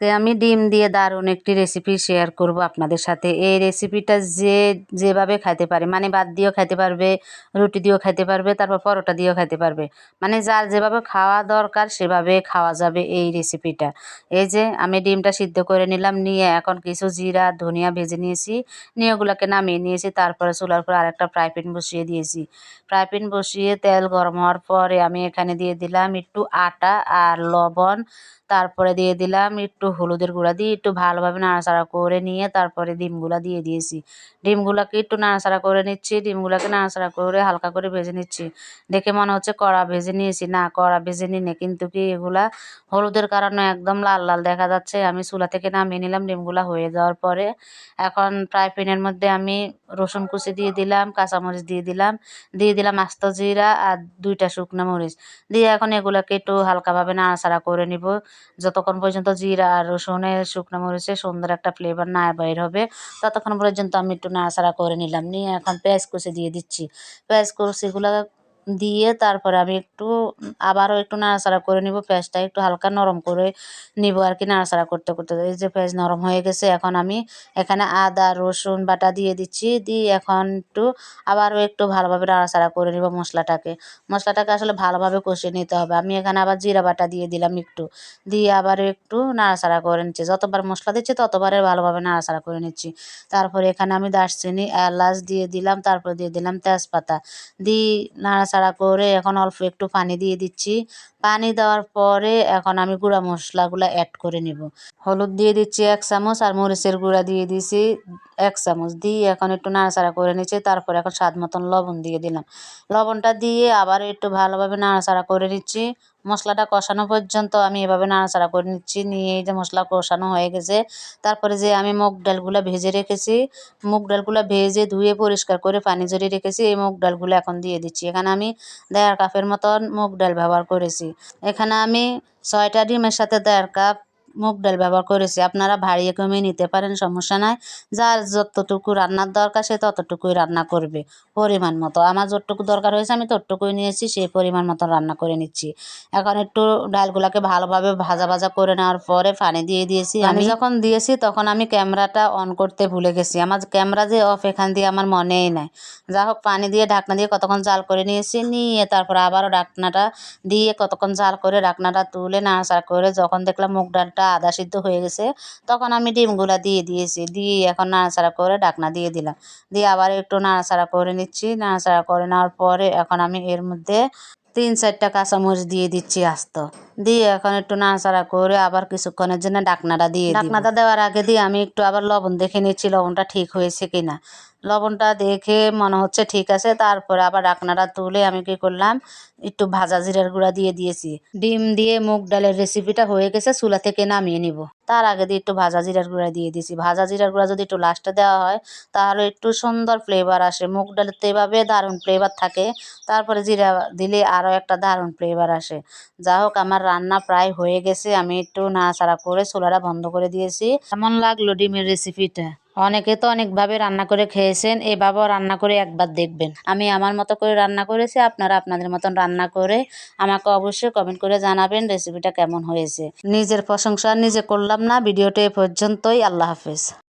আজকে আমি ডিম দিয়ে দারুণ একটি রেসিপি শেয়ার করব আপনাদের সাথে। এই রেসিপিটা যে, যেভাবে খাইতে পারে মানে ভাত দিয়েও খাইতে পারবে, রুটি দিয়েও খাইতে পারবে, তারপর পরোটা দিয়েও খাইতে পারবে মানে যার যেভাবে খাওয়া দরকার সেভাবে খাওয়া যাবে এই রেসিপিটা এই যে আমি ডিমটা সিদ্ধ করে নিলাম, নিয়ে এখন কিছু জিরা, ধনিয়া ভেজে নিয়েছি, নিয়ে ওগুলোকে নামিয়ে নিয়েছি, তারপরে চুলার পর আরেকটা ফ্রাই প্যান বসিয়ে দিয়েছি। ফ্রাই প্যান বসিয়ে তেল গরম হওয়ার পরে আমি এখানে দিয়ে দিলাম একটু আটা আর লবণ, তারপরে দিয়ে দিলাম একটু হলুদের গুঁড়া দিয়ে একটু ভালোভাবে নাড়াচাড়া করে নিয়ে তারপরে ডিমগুলা দিয়ে দিয়েছি। ডিমগুলোকে একটু নাড়াচাড়া করে নিচ্ছি, ডিমগুলাকে নাড়াচাড়া করে হালকা করে ভেজে নিচ্ছি। দেখে মনে হচ্ছে কড়া ভেজে নিয়েছি। না, কড়া ভেজে নিনে কিন্তু কি এগুলা হলুদের কারণে একদম লাল লাল দেখা যাচ্ছে। আমি চুলা থেকে নামিয়ে নিলাম, ডিমগুলা হয়ে যাওয়ার পরে। এখন ফ্রাই প্যানের মধ্যে আমি রসুন কুচি দিয়ে দিলাম, কাঁচামরিচ দিয়ে দিলাম দিয়ে দিলাম আস্ত জিরা আর দুইটা শুকনো মরিচ। দিয়ে এখন এগুলোকে একটু হালকাভাবে নাড়াচাড়া করে নিব। যতক্ষণ পর্যন্ত জিরা আর রসুনের শুকনো মরিচে সুন্দর একটা ফ্লেভার না বাইর হবে, ততক্ষণ পর্যন্ত আমি একটু নাড়াচাড়া করে নিলাম। নিয়ে এখন পেঁয়াজ কুচি দিয়ে দিচ্ছি। পেঁয়াজ কুচিগুলো দিয়ে তারপরে আমি একটু, আবারও একটু নাড়াচাড়া করে নিব পেঁয়াজটা একটু হালকা নরম করে নিব আর কি নাড়াচাড়া করতে করতে। এই যে পেঁয়াজ নরম হয়ে গেছে, এখন আমি এখানে আদা, রসুন বাটা দিয়ে দিচ্ছি, দিয়ে এখন একটু আবারও একটু ভালোভাবে নাড়াচাড়া করে নিব মশলাটাকে। মশলাটাকে আসলে ভালোভাবে কষিয়ে নিতে হবে। আমি এখানে আবার জিরা বাটা দিয়ে দিলাম একটু। দিয়ে আবারও একটু নাড়াচাড়া করে নিচ্ছি। যতবার মশলা দিচ্ছি, ততবারে ভালোভাবে নাড়াচাড়া করে নিচ্ছি। তারপরে এখানে আমি দারচিনি এলাচ দিয়ে দিলাম, তারপর দিয়ে দিলাম তেজপাতা। দিয়ে নাড়াচাড়া নাড়াচাড়া করে এখন অল্প একটু পানি দিয়ে দিচ্ছি। পানি দেওয়ার পরে এখন আমি গুঁড়া মশলাগুলো অ্যাড করে নেব। হলুদ দিয়ে দিচ্ছি এক চামচ আর মরিচের গুঁড়া দিয়ে দিছি এক চামচ। দিয়ে এখন একটু নাড়াচাড়া করে নিচ্ছি, তারপর এখন স্বাদ মতন লবণ দিয়ে দিলাম। লবণটা দিয়ে আবার একটু ভালোভাবে নাড়াচাড়া করে নিচ্ছি। মশলাটা কষানো পর্যন্ত আমি এভাবে নাড়াচাড়া করে নিচ্ছি। নিয়ে এই যে মশলা কষানো হয়ে গেছে, তারপরে যে আমি মুগ ডালগুলো ভেজে রেখেছি, মুগ ডালগুলো ভেজে ধুয়ে পরিষ্কার করে পানি জড়িয়ে রেখেছি, এই মুগ ডালগুলো এখন দিয়ে দিচ্ছি। এখানে আমি দেড় কাপের মতন মুগ ডাল ব্যবহার করেছি। এখানে আমি ছয়টা ডিমের সাথে দেড় কাপ মুগ ডাল ব্যবহার করেছি। আপনারা ভারিয়ে কমিয়ে নিতে পারেন সমস্যা নাই। যার যতটুকু রান্নার দরকার সে ততটুকুই রান্না করবে পরিমাণ মতো। আমার যতটুকু দরকার হয়েছে আমি ততটুকুই নিয়েছি সেই পরিমাণ মতো রান্না করে নিচ্ছি। এখন একটু ডালগুলোকে ভালোভাবে ভাজা ভাজা করে নেওয়ার পরে পানি দিয়ে দিয়েছি। আমি যখন দিয়েছি তখন আমি ক্যামেরাটা অন করতে ভুলে গেছি। আমার ক্যামেরা যে অফ এখান দিয়ে আমার মনেই নাই। যা হোক পানি দিয়ে ঢাকনা দিয়ে কতক্ষণ জাল করে নিয়েছি নিয়ে তারপর আবারও ঢাকনাটা দিয়ে কতক্ষণ জাল করে ঢাকনাটা তুলে নাড়াচাড়া করে যখন দেখলাম মুগ ডালটা আদা সিদ্ধ হয়ে গেছে, তখন আমি ডিমগুলো দিয়ে দিয়েছি, দিয়ে এখন নাড়াচাড়া করে ঢাকনা দিয়ে দিলাম। দিয়ে আবার একটু নাড়াচাড়া করে নিচ্ছি, নাড়াচাড়া করে নেওয়ার পরে এখন আমি এর মধ্যে তিন চারটা কাঁচামরিচ দিয়ে দিচ্ছি আস্ত। দিয়ে এখন একটু নাড়াচাড়া করে আবার কিছুক্ষণের জন্য ডাকনাটা দিয়ে ডাকনাটা দেওয়ার আগে দিয়ে আমি একটু আবার লবণ দেখে নিচ্ছি লবণটা ঠিক হয়েছে কিনা। লবণটা দেখে মনে হচ্ছে ঠিক আছে, তারপরে আবার ডাকনাটা তুলে আমি কি করলাম, একটু ভাজা জিরার গুঁড়া দিয়ে দিয়েছি। ডিম দিয়ে মুগ ডালের রেসিপিটা হয়ে গেছে, চুলা থেকে নামিয়ে নিব। তার আগে দিয়ে একটু ভাজা জিরার গুঁড়া দিয়ে দিয়েছি। ভাজা জিরার গুঁড়া যদি একটু লাস্টে দেওয়া হয়, তাহলে একটু সুন্দর ফ্লেভার আসে। মুগ ডালের তো এভাবে দারুণ ফ্লেভার থাকে, তারপরে জিরা দিলে আরও একটা দারুণ ফ্লেভার আসে। যা হোক, আমার রান্না প্রায় হয়ে গেছে। আমি একটু নাড়াচাড়া করে চুলাটা বন্ধ করে দিয়েছি। কেমন লাগল ডিমের রেসিপিটা অনেকে তো অনেকভাবে রান্না করে খেয়েছেন, এভাবেও রান্না করে একবার দেখবেন। আমি আমার মতো করে রান্না করেছি, আপনারা আপনাদের মতন রান্না করে আমাকে অবশ্যই কমেন্ট করে জানাবেন রেসিপিটা কেমন হয়েছে। নিজের প্রশংসা নিজে করলাম না, ভিডিওটা এ পর্যন্তই, আল্লাহ হাফেজ।